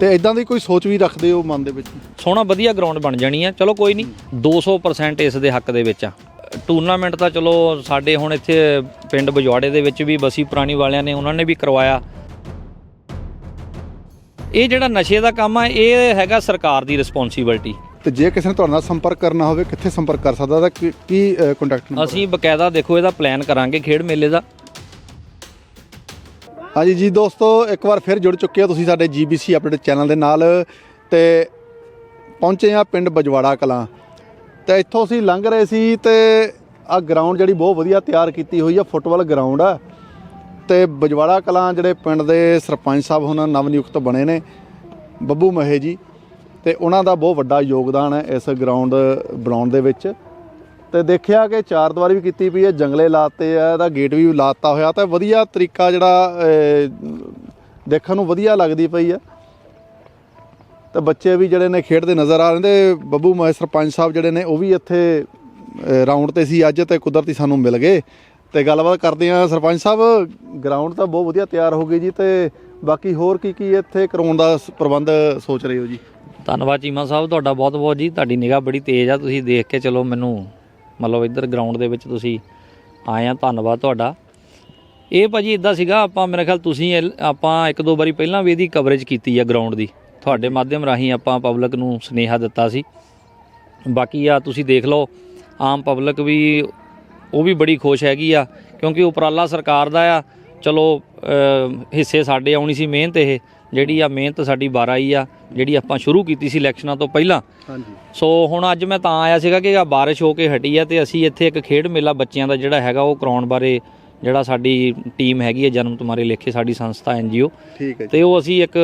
ਤੇ ਇਦਾਂ ਦੀ ਕੋਈ ਸੋਚ ਵੀ ਰੱਖਦੇ ਹੋ ਮਨ ਦੇ ਵਿੱਚ? ਸੋਹਣਾ ਵਧੀਆ ਗਰਾਊਂਡ ਬਣ ਜਾਣੀ ਆ। ਚਲੋ ਕੋਈ ਨਹੀਂ 200% ਇਸ ਦੇ ਹੱਕ ਦੇ ਵਿੱਚ ਆ। ਟੂਰਨਾਮੈਂਟ ਤਾਂ ਚਲੋ ਸਾਡੇ ਹੁਣ ਇੱਥੇ ਪਿੰਡ ਬਜਵਾੜੇ ਦੇ ਵਿੱਚ ਵੀ ਬਸੀ ਪੁਰਾਣੀ ਵਾਲਿਆਂ ਨੇ ਉਹਨਾਂ ਨੇ ਵੀ ਕਰਵਾਇਆ। ਇਹ ਜਿਹੜਾ ਨਸ਼ੇ ਦਾ ਕੰਮ ਆ ਇਹ ਹੈਗਾ ਸਰਕਾਰ ਦੀ ਰਿਸਪੌਂਸਿਬਿਲਟੀ ਤੇ ਜੇ ਕਿਸੇ ਨੇ ਤੁਹਾਡੇ ਨਾਲ ਸੰਪਰਕ ਕਰਨਾ ਹੋਵੇ ਕਿੱਥੇ ਸੰਪਰਕ ਕਰ ਸਕਦਾ? ਤਾਂ ਕੀ- ਕੀ ਕੰਟੈਕਟ ਨੰਬਰ ਅਸੀਂ ਬਕਾਇਦਾ ਦੇਖੋ ਇਹਦਾ ਪਲਾਨ ਕਰਾਂਗੇ ਖੇਡ ਮੇਲੇ ਦਾ। ਹਾਂਜੀ ਜੀ ਦੋਸਤੋ, ਇੱਕ ਵਾਰ ਫਿਰ ਜੁੜ ਚੁੱਕੇ ਹੋ ਤੁਸੀਂ ਸਾਡੇ ਜੀਬੀਸੀ ਅਪਡੇਟ ਚੈਨਲ ਦੇ ਨਾਲ ਤੇ ਪਹੁੰਚੇ ਆ ਪਿੰਡ ਬਜਵਾੜਾ ਕਲਾਂ। ਤੇ ਇੱਥੋਂ ਅਸੀਂ ਲੰਘ ਰਹੇ ਸੀ ਤੇ ਆ ਗਰਾਊਂਡ ਜਿਹੜੀ ਬਹੁਤ ਵਧੀਆ ਤਿਆਰ ਕੀਤੀ ਹੋਈ ਆ ਫੁੱਟਬਾਲ ਗਰਾਊਂਡ ਆ। ਤੇ ਬਜਵਾੜਾ ਕਲਾਂ ਜਿਹੜੇ ਪਿੰਡ ਦੇ ਸਰਪੰਚ ਸਾਹਿਬ ਹੁਣ ਨਵ ਨਿਯੁਕਤ ਬਣੇ ਨੇ, ਬੱਬੂ ਮਹੇ ਜੀ। ਤੇ ਉਹਨਾਂ ਦਾ ਬਹੁਤ ਵੱਡਾ ਯੋਗਦਾਨ ਹੈ ਇਸ ਗਰਾਊਂਡ ਬਣਾਉਣ ਦੇ ਵਿੱਚ। ਤੇ ਦੇਖਿਆ ਕਿ ਚਾਰ ਦੀਵਾਰੀ ਵੀ ਕੀਤੀ ਪਈ ਹੈ, ਜੰਗਲੇ ਲਾਤੇ ਆ, ਇਹਦਾ ਗੇਟ ਵੀ ਲਾਤਾ ਹੋਇਆ ਤਾਂ ਵਧੀਆ ਤਰੀਕਾ ਜਿਹੜਾ ਦੇਖਣ ਨੂੰ ਵਧੀਆ ਲੱਗਦੀ ਪਈ ਆ ਤੇ ਬੱਚੇ ਵੀ ਜਿਹੜੇ ਨੇ ਖੇਡਦੇ ਨਜ਼ਰ ਆ ਰਹੇ ਨੇ ਬੱਬੂ ਮਹੇ ਸਰਪੰਚ ਸਾਹਿਬ ਜਿਹੜੇ ਨੇ, ਉਹ ਵੀ ਇੱਥੇ ਰਾਉਂਡ ਤੇ ਸੀ ਅੱਜ ਤੇ ਕੁਦਰਤੀ ਸਾਨੂੰ ਮਿਲ ਗਏ। ਤੇ ਗੱਲਬਾਤ ਕਰਦੇ ਆ ਸਰਪੰਚ ਸਾਹਿਬ ਗਰਾਊਂਡ ਤਾਂ ਬਹੁਤ ਵਧੀਆ ਤਿਆਰ ਹੋ ਗਈ ਜੀ ਤੇ ਬਾਕੀ ਹੋਰ ਕੀ ਕੀ ਇੱਥੇ ਕਰਾਉਣ ਦਾ ਪ੍ਰਬੰਧ ਸੋਚ ਰਹੇ ਹੋ ਜੀ? ਧੰਨਵਾਦ ਚੀਮਾ ਸਾਹਿਬ, ਤੁਹਾਡਾ ਬਹੁਤ ਬਹੁਤ ਜੀ, ਤੁਹਾਡੀ ਨਿਗਾਹ ਬੜੀ ਤੇਜ਼ ਆ, ਤੁਸੀਂ ਦੇਖ ਕੇ ਚਲੋ ਮੈਨੂੰ ਮਤਲਬ ਇੱਧਰ ਗਰਾਊਂਡ ਦੇ ਵਿੱਚ ਤੁਸੀਂ ਆਏ ਆ, ਧੰਨਵਾਦ ਤੁਹਾਡਾ। ਇਹ ਭਾਜੀ ਇਦਾਂ ਸੀਗਾ, ਆਪਾਂ ਮੇਰੇ ਖਿਆਲ ਤੁਸੀਂ ਆਪਾਂ ਇੱਕ ਦੋ ਵਾਰੀ ਪਹਿਲਾਂ ਵੀ ਇਹਦੀ ਕਵਰੇਜ ਕੀਤੀ ਆ ਗਰਾਊਂਡ ਦੀ। ਤੁਹਾਡੇ ਮਾਧਿਅਮ ਰਾਹੀਂ ਆਪਾਂ ਪਬਲਿਕ ਨੂੰ ਸੁਨੇਹਾ ਦਿੱਤਾ ਸੀ। ਬਾਕੀ ਆ ਤੁਸੀਂ ਦੇਖ ਲਓ, ਆਮ ਪਬਲਿਕ ਵੀ ਉਹ ਵੀ ਬੜੀ ਖੁਸ਼ ਹੈਗੀ ਆ, ਕਿਉਂਕਿ ਉਪਰਾਲਾ ਸਰਕਾਰ ਦਾ ਆ। ਚਲੋ ਹਿੱਸੇ ਸਾਡੇ ਆਉਣੀ ਸੀ ਮਿਹਨਤ ਇਹ। ਜਿਹੜੀ ਆ ਮਿਹਨਤ ਸਾਡੀ 12 ਆਈ ਆ ਜਿਹੜੀ ਆਪਾਂ ਸ਼ੁਰੂ ਕੀਤੀ ਸੀ ਇਲੈਕਸ਼ਨਾਂ ਤੋਂ ਪਹਿਲਾਂ। ਹਾਂਜੀ। ਸੋ ਹੁਣ ਅੱਜ ਮੈਂ ਤਾਂ ਆਇਆ ਸੀਗਾ ਕਿ ਆ ਬਾਰਿਸ਼ ਹੋ ਕੇ ਹਟੀ ਆ ਤੇ ਅਸੀਂ ਇੱਥੇ ਇੱਕ ਖੇਡ ਮੇਲਾ ਬੱਚਿਆਂ ਦਾ ਜਿਹੜਾ ਹੈਗਾ ਉਹ ਕਰਾਉਣ ਬਾਰੇ ਜਿਹੜਾ ਸਾਡੀ ਟੀਮ ਹੈਗੀ ਹੈ ਜਨਮ ਤੁਮਾਰੇ ਲੇਖੇ ਸਾਡੀ ਸੰਸਥਾ ਐਨਜੀਓ ਠੀਕ ਹੈ ਤੇ ਉਹ ਅਸੀਂ ਇੱਕ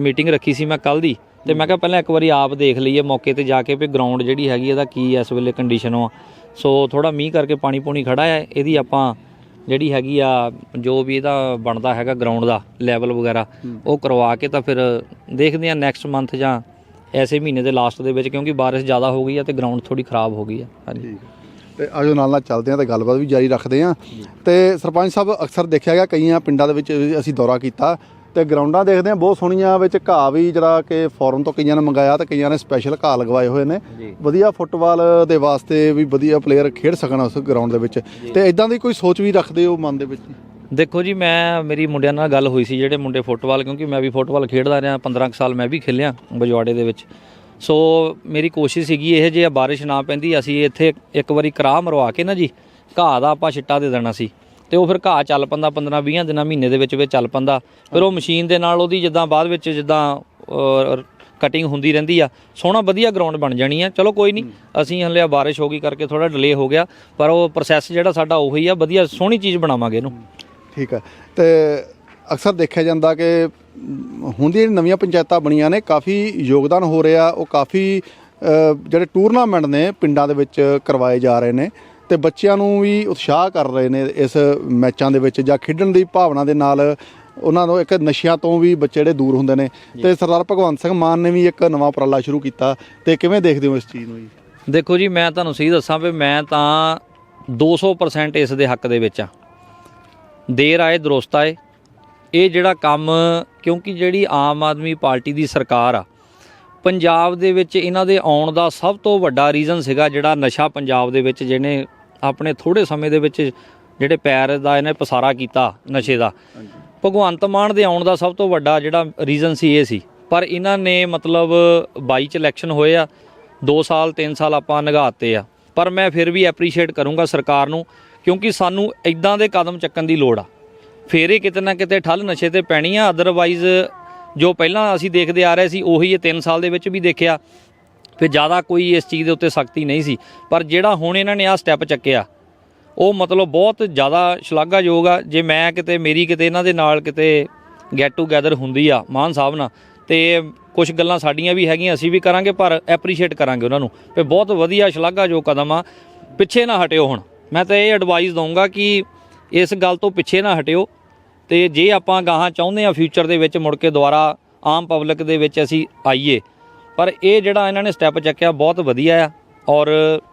ਮੀਟਿੰਗ ਰੱਖੀ ਸੀ ਮੈਂ ਕੱਲ ਦੀ। ਤੇ ਮੈਂ ਕਿਹਾ ਪਹਿਲਾਂ ਇੱਕ ਵਾਰੀ ਆਪ ਦੇਖ ਲਈਏ ਮੌਕੇ ਤੇ ਜਾ ਕੇ ਵੀ ਗਰਾਊਂਡ ਜਿਹੜੀ ਹੈਗੀ ਇਹਦਾ ਕੀ ਇਸ ਵੇਲੇ ਕੰਡੀਸ਼ਨ ਆ। ਸੋ ਥੋੜਾ ਮੀਂਹ ਕਰਕੇ ਪਾਣੀ ਪੂਣੀ ਖੜਾ ਹੈ ਇਹਦੀ ਆਪਾਂ ਜਿਹੜੀ ਹੈਗੀ ਆ ਜੋ ਵੀ ਇਹਦਾ ਬਣਦਾ ਹੈਗਾ ਗਰਾਊਂਡ ਦਾ ਲੈਵਲ ਵਗੈਰਾ ਉਹ ਕਰਵਾ ਕੇ ਤਾਂ ਫਿਰ ਦੇਖਦੇ ਆ ਨੈਕਸਟ ਮੰਥ ਜਾਂ ਐਸੇ ਮਹੀਨੇ ਦੇ ਲਾਸਟ ਦੇ ਵਿੱਚ ਕਿਉਂਕਿ ਬਾਰਿਸ਼ ਜ਼ਿਆਦਾ ਹੋ ਗਈ ਆ ਤੇ ਗਰਾਊਂਡ ਥੋੜੀ ਖਰਾਬ ਹੋ ਗਈ ਆ। ਹਾਂਜੀ। ਤੇ ਆਜੋ ਨਾਲ ਨਾਲ ਚੱਲਦੇ ਹਾਂ ਤੇ ਗੱਲਬਾਤ ਵੀ ਜਾਰੀ ਰੱਖਦੇ ਹਾਂ। ਤੇ ਸਰਪੰਚ ਸਾਹਿਬ ਅਕਸਰ ਦੇਖਿਆ ਗਿਆ ਕਈਆਂ ਪਿੰਡਾਂ ਦੇ ਵਿੱਚ ਅਸੀਂ ਦੌਰਾ ਕੀਤਾ। ਤੇ ਗਰਾਊਂਡਾਂ ਦੇਖਦੇ ਹਾਂ ਬਹੁਤ ਸੋਹਣੀਆਂ ਵਿੱਚ ਘਾਹ ਵੀ ਜਿਹੜਾ ਕਿ ਫੋਰਨ ਤੋਂ ਕਈਆਂ ਨੇ ਮੰਗਾਇਆ ਤੇ ਕਈਆਂ ਨੇ ਸਪੈਸ਼ਲ ਘਾਹ ਲਗਵਾਏ ਹੋਏ ਨੇ। ਵਧੀਆ ਫੁੱਟਬਾਲ ਦੇ ਵਾਸਤੇ ਵੀ ਵਧੀਆ ਪਲੇਅਰ ਖੇਡ ਸਕਣ ਉਸ ਗਰਾਊਂਡ ਦੇ ਵਿੱਚ। ਤੇ ਇਦਾਂ ਦੀ ਕੋਈ ਸੋਚ ਵੀ ਰੱਖਦੇ ਹੋ ਮਨ ਦੇ ਵਿੱਚ? ਦੇਖੋ ਜੀ ਮੈਂ ਮੇਰੀ ਮੁੰਡਿਆਂ ਨਾਲ ਗੱਲ ਹੋਈ ਸੀ ਜਿਹੜੇ ਮੁੰਡੇ ਫੁੱਟਬਾਲ ਕਿਉਂਕਿ ਮੈਂ ਵੀ ਫੁੱਟਬਾਲ ਖੇਡਦਾ ਰਿਹਾ 15 ਕੁ ਸਾਲ ਮੈਂ ਵੀ ਖੇਲਿਆ ਬਜਵਾੜੇ ਦੇ ਵਿੱਚ। ਸੋ ਮੇਰੀ ਕੋਸ਼ਿਸ਼ ਸੀਗੀ ਇਹ ਜੇ ਬਾਰਿਸ਼ ਨਾ ਪੈਂਦੀ ਅਸੀਂ ਇੱਥੇ ਇੱਕ ਵਾਰੀ ਕਰਾਹ ਮਰਵਾ ਕੇ ਨਾ ਜੀ ਘਾਹ ਦਾ ਆਪਾਂ ਛਿੱਟਾ ਦੇ ਦੇਣਾ ਸੀ। ਤੇ ਉਹ ਫਿਰ ਘਾਹ ਚੱਲ ਪੰਦਾ 15 20 ਦਿਨਾਂ ਮਹੀਨੇ ਦੇ ਵਿੱਚ ਵਿੱਚ ਚੱਲ ਪੰਦਾ। ਫਿਰ ਉਹ ਮਸ਼ੀਨ ਦੇ ਨਾਲ ਉਹਦੀ ਜਿੱਦਾਂ ਬਾਅਦ ਵਿੱਚ ਜਿੱਦਾਂ ਕਟਿੰਗ ਹੁੰਦੀ ਰਹਿੰਦੀ ਆ ਸੋਹਣਾ ਵਧੀਆ ਗਰਾਊਂਡ ਬਣ ਜਾਣੀ ਆ। ਚਲੋ ਕੋਈ ਨਹੀਂ ਅਸੀਂ ਹਲੇ ਆ ਬਾਰਿਸ਼ ਹੋ ਗਈ ਕਰਕੇ ਥੋੜਾ ਡਿਲੇ ਹੋ ਗਿਆ ਪਰ ਉਹ ਪ੍ਰੋਸੈਸ ਜਿਹੜਾ ਸਾਡਾ ਉਹੀ ਆ ਵਧੀਆ ਸੋਹਣੀ ਚੀਜ਼ ਬਣਾਵਾਂਗੇ ਇਹਨੂੰ। ਠੀਕ ਹੈ ਤੇ ਅਕਸਰ ਦੇਖਿਆ ਜਾਂਦਾ ਕਿ ਹੁਣ ਜਿਹੜੀ ਨਵੀਆਂ ਪੰਚਾਇਤਾਂ ਬਣੀਆਂ ਨੇ ਕਾਫੀ ਯੋਗਦਾਨ ਹੋ ਰਿਹਾ ਉਹ ਕਾਫੀ ਜਿਹੜੇ ਟੂਰਨਾਮੈਂਟ ਨੇ ਪਿੰਡਾਂ ਦੇ ਵਿੱਚ ਕਰਵਾਏ ਜਾ ਰਹੇ ਨੇ। ਤੇ ਬੱਚਿਆਂ ਨੂੰ ਵੀ ਉਤਸ਼ਾਹ ਕਰ ਰਹੇ ਨੇ ਇਸ ਮੈਚਾਂ ਦੇ ਵਿੱਚ ਜਾਂ ਖੇਡਣ ਦੀ ਭਾਵਨਾ ਦੇ ਨਾਲ ਉਹਨਾਂ ਨੂੰ ਇੱਕ ਨਸ਼ਿਆਂ ਤੋਂ ਵੀ ਬੱਚੇ ਜਿਹੜੇ ਦੂਰ ਹੁੰਦੇ ਨੇ। ਤੇ ਸਰਦਾਰ ਭਗਵੰਤ ਸਿੰਘ ਮਾਨ ਨੇ ਵੀ ਇੱਕ ਨਵਾਂ ਉਪਰਾਲਾ ਸ਼ੁਰੂ ਕੀਤਾ। ਤੇ ਕਿਵੇਂ ਦੇਖਦੇ ਹੋ ਇਸ ਚੀਜ਼ ਨੂੰ ਜੀ? ਦੇਖੋ ਜੀ ਮੈਂ ਤੁਹਾਨੂੰ ਸਹੀ ਦੱਸਾਂ ਵੀ ਮੈਂ ਤਾਂ 200% ਇਸ ਦੇ ਹੱਕ ਦੇ ਵਿੱਚ ਆ ਦੇਰ ਆਏ ਦਰੁਸਤ ਆਏ। ਇਹ ਜਿਹੜਾ ਕੰਮ ਕਿਉਂਕਿ ਜਿਹੜੀ ਆਮ ਆਦਮੀ ਪਾਰਟੀ ਦੀ ਸਰਕਾਰ ਆ ਪੰਜਾਬ ਦੇ ਵਿੱਚ ਇਹਨਾਂ ਦੇ ਆਉਣ ਦਾ ਸਭ ਤੋਂ ਵੱਡਾ ਰੀਜ਼ਨ ਸੀਗਾ ਜਿਹੜਾ ਨਸ਼ਾ ਪੰਜਾਬ ਦੇ ਵਿੱਚ ਜਿਹਨੇ ਆਪਣੇ ਥੋੜੇ ਸਮੇਂ ਦੇ ਵਿੱਚ ਜਿਹੜੇ ਪੈਰ ਦਾ ਇਹਨੇ ਪਸਾਰਾ ਕੀਤਾ ਨਸ਼ੇ ਦਾ। ਭਗਵੰਤ ਮਾਨ ਦੇ ਆਉਣ ਦਾ ਸਭ ਤੋਂ ਵੱਡਾ ਜਿਹੜਾ ਰੀਜ਼ਨ ਸੀ ਇਹ ਸੀ। ਪਰ ਇਹਨਾਂ ਨੇ ਮਤਲਬ 22 ਚ ਇਲੈਕਸ਼ਨ ਹੋਏ ਆ 2 ਸਾਲ 3 ਸਾਲ ਆਪਾਂ ਨਿਗਾਹਤੇ ਆ। ਪਰ ਮੈਂ ਫਿਰ ਵੀ ਐਪਰੀਸ਼ੀਏਟ ਕਰੂੰਗਾ ਸਰਕਾਰ ਨੂੰ ਕਿਉਂਕਿ ਸਾਨੂੰ ਇਦਾਂ ਦੇ ਕਦਮ ਚੱਕਣ ਦੀ ਲੋੜ ਆ। ਫੇਰ ਕਿਤੇ ਨਾ ਕਿਤੇ ਠੱਲ ਨਸ਼ੇ ਤੇ ਪੈਣੀ ਆ ਅਦਰਵਾਈਜ਼ ਜੋ ਪਹਿਲਾਂ ਅਸੀਂ ਦੇਖਦੇ ਆ ਰਹੇ ਸੀ, ਉਹੀ ਇਹ 3 ਸਾਲ ਦੇ ਵਿੱਚ ਵੀ ਦੇਖਿਆ। ਫਿਰ ਜ਼ਿਆਦਾ ਕੋਈ ਇਸ ਚੀਜ਼ ਦੇ ਉੱਤੇ ਸਖਤੀ ਨਹੀਂ ਸੀ। ਪਰ ਜਿਹੜਾ ਹੁਣ ਇਹਨਾਂ ਨੇ ਆ ਸਟੈਪ ਚੱਕਿਆ, ਉਹ ਮਤਲਬ ਬਹੁਤ ਜ਼ਿਆਦਾ ਸ਼ਲਾਘਾਯੋਗ ਆ। ਜੇ ਮੈਂ ਕਿਤੇ, ਮੇਰੀ ਕਿਤੇ, ਇਹਨਾਂ ਦੇ ਨਾਲ ਕਿਤੇ ਗੈਟ ਟੂਗੇਦਰ ਹੁੰਦੀ ਆ, ਮਾਨ ਸਾਹਿਬ ਨਾਲ, ਤੇ ਕੁਝ ਗੱਲਾਂ ਸਾਡੀਆਂ ਵੀ ਹੈਗੀਆਂ, ਅਸੀਂ ਵੀ ਕਰਾਂਗੇ, ਪਰ ਐਪਰੀਸ਼ੀਏਟ ਕਰਾਂਗੇ ਉਹਨਾਂ ਨੂੰ। ਵੀ ਬਹੁਤ ਵਧੀਆ ਸ਼ਲਾਘਾਯੋਗ ਕਦਮ ਆ, ਪਿੱਛੇ ਨਾ ਹਟਿਓ ਹੁਣ। ਮੈਂ ਤਾਂ ਇਹ ਐਡਵਾਈਸ ਦਊਂਗਾ ਕਿ ਇਸ ਗੱਲ ਤੋਂ ਪਿੱਛੇ ਨਾ ਹਟਿਓ। ਤੇ ਜੇ ਆਪਾਂ ਗਾਹਾਂ ਚਾਹੁੰਦੇ ਆ ਫਿਊਚਰ ਦੇ ਵਿੱਚ ਮੁੜ ਕੇ ਦੁਬਾਰਾ ਆਮ ਪਬਲਿਕ ਦੇ ਵਿੱਚ ਅਸੀਂ ਆਈਏ ਪਰ ਇਹ ਜਿਹੜਾ ਇਹਨਾਂ ਨੇ ਸਟੈਪ ਚੱਕਿਆ ਬਹੁਤ ਵਧੀਆ ਆ ਔਰ